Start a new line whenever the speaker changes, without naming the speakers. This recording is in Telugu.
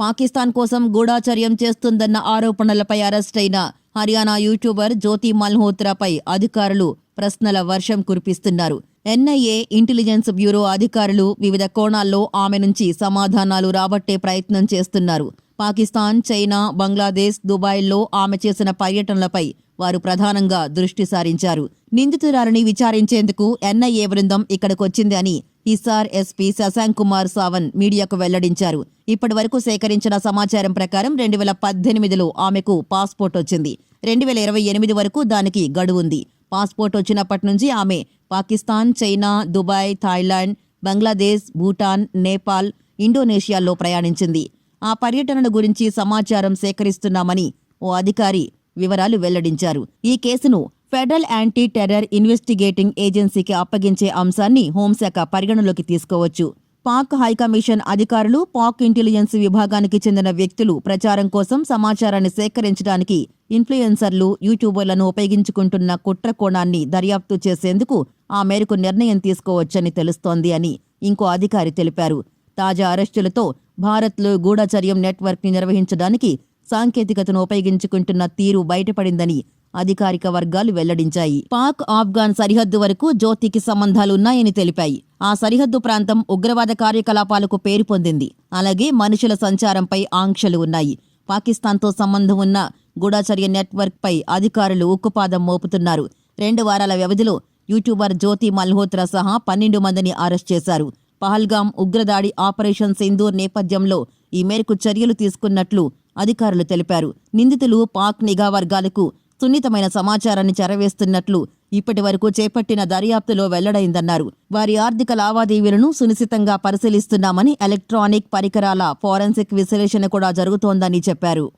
పాకిస్తాన్ కోసం గూఢాచర్యం చేస్తుందన్న ఆరోపణలపై అరెస్ట్ అయిన హర్యానా యూట్యూబర్ జ్యోతి మల్హోత్రాపై అధికారులు ప్రశ్నల వర్షం కురిపిస్తున్నారు. ఎన్ఐఏ ఇంటెలిజెన్స్ బ్యూరో అధికారులు వివిధ కోణాల్లో ఆమె నుంచి సమాధానాలు రాబట్టే ప్రయత్నం చేస్తున్నారు. పాకిస్తాన్ చైనా బంగ్లాదేశ్ దుబాయ్లో ఆమె చేసిన పర్యటనలపై వారు ప్రధానంగా దృష్టి సారించారు. నిందితురాలని విచారించేందుకు ఎన్ఐఏ బృందం ఇక్కడికొచ్చింది అని ఈసార్ ఎస్పీ శశాంక్ కుమార్ సావన్ మీడియాకు వెల్లడించారు. ఇప్పటి వరకు సేకరించిన సమాచారం ప్రకారం రెండు వేల పద్దెనిమిదిలో ఆమెకు పాస్పోర్ట్ వచ్చింది. రెండు వేల ఇరవై ఎనిమిది వరకు దానికి గడువుంది. పాస్పోర్ట్ వచ్చినప్పటి నుంచి ఆమె Pakistan China Dubai Thailand Bangladesh Bhutan Nepal ఇండోనేషియాల్లో ప్రయాణించింది. ఆ పర్యటనల గురించి సమాచారం సేకరిస్తున్నామని ఓ అధికారి వివరాలు వెల్లడించారు. ఈ కేసును ఫెడరల్ యాంటీ టెర్రర్ ఇన్వెస్టిగేటింగ్ ఏజెన్సీకి అప్పగించే అంశాన్ని హోంశాఖ పరిగణలోకి తీసుకోవచ్చు. పాక్ హైకమిషన్ అధికారులు పాక్ ఇంటెలిజెన్స్ విభాగానికి చెందిన వ్యక్తులు ప్రచారం కోసం సమాచారాన్ని సేకరించడానికి ఇన్ఫ్లుయెన్సర్లు యూట్యూబర్లను ఉపయోగించుకుంటున్న కుట్ర కోణాన్ని దర్యాప్తు చేసేందుకు ఆ మేరకు నిర్ణయం తీసుకోవచ్చని తెలుస్తోంది అని ఇంకో అధికారి తెలిపారు. తాజా అరెస్టులతో భారత్లో గూఢచర్యం నెట్వర్క్ని నిర్వహించడానికి సాంకేతికతను ఉపయోగించుకుంటున్న తీరు బయటపడిందని అధికారిక వర్గాలు వెల్లడించాయి. పాక్ ఆఫ్ఘాన్ సరిహద్దు వరకు జ్యోతికి సంబంధాలున్నాయని తెలిపాయి. ఆ సరిహద్దు ప్రాంతం ఉగ్రవాద కార్యకలాపాలకు పేరు పొందింది. అలాగే మనుషుల సంచారంపై ఆంక్షలు ఉన్నాయి. పాకిస్తాన్తో సంబంధం ఉన్న గూఢచర్య నెట్వర్క్పై అధికారులు ఉక్కుపాదం మోపుతున్నారు. రెండు వారాల వ్యవధిలో యూట్యూబర్ జ్యోతి మల్హోత్రా సహా పన్నెండు మందిని అరెస్ట్ చేశారు. పహల్గాం ఉగ్రదాడి ఆపరేషన్ సింధూర్ నేపథ్యంలో ఈ మేరకు చర్యలు తీసుకున్నట్లు అధికారులు తెలిపారు. నిందితులు పాక్ నిఘా వర్గాలకు సున్నితమైన సమాచారాన్ని చెరవేస్తున్నట్లు ఇప్పటి వరకు చేపట్టిన దర్యాప్తులో వెల్లడైందన్నారు. వారి ఆర్థిక లావాదేవీలను సునిశితంగా పరిశీలిస్తున్నామని ఎలక్ట్రానిక్ పరికరాల ఫోరెన్సిక్ విశ్లేషణ కూడా జరుగుతోందని చెప్పారు.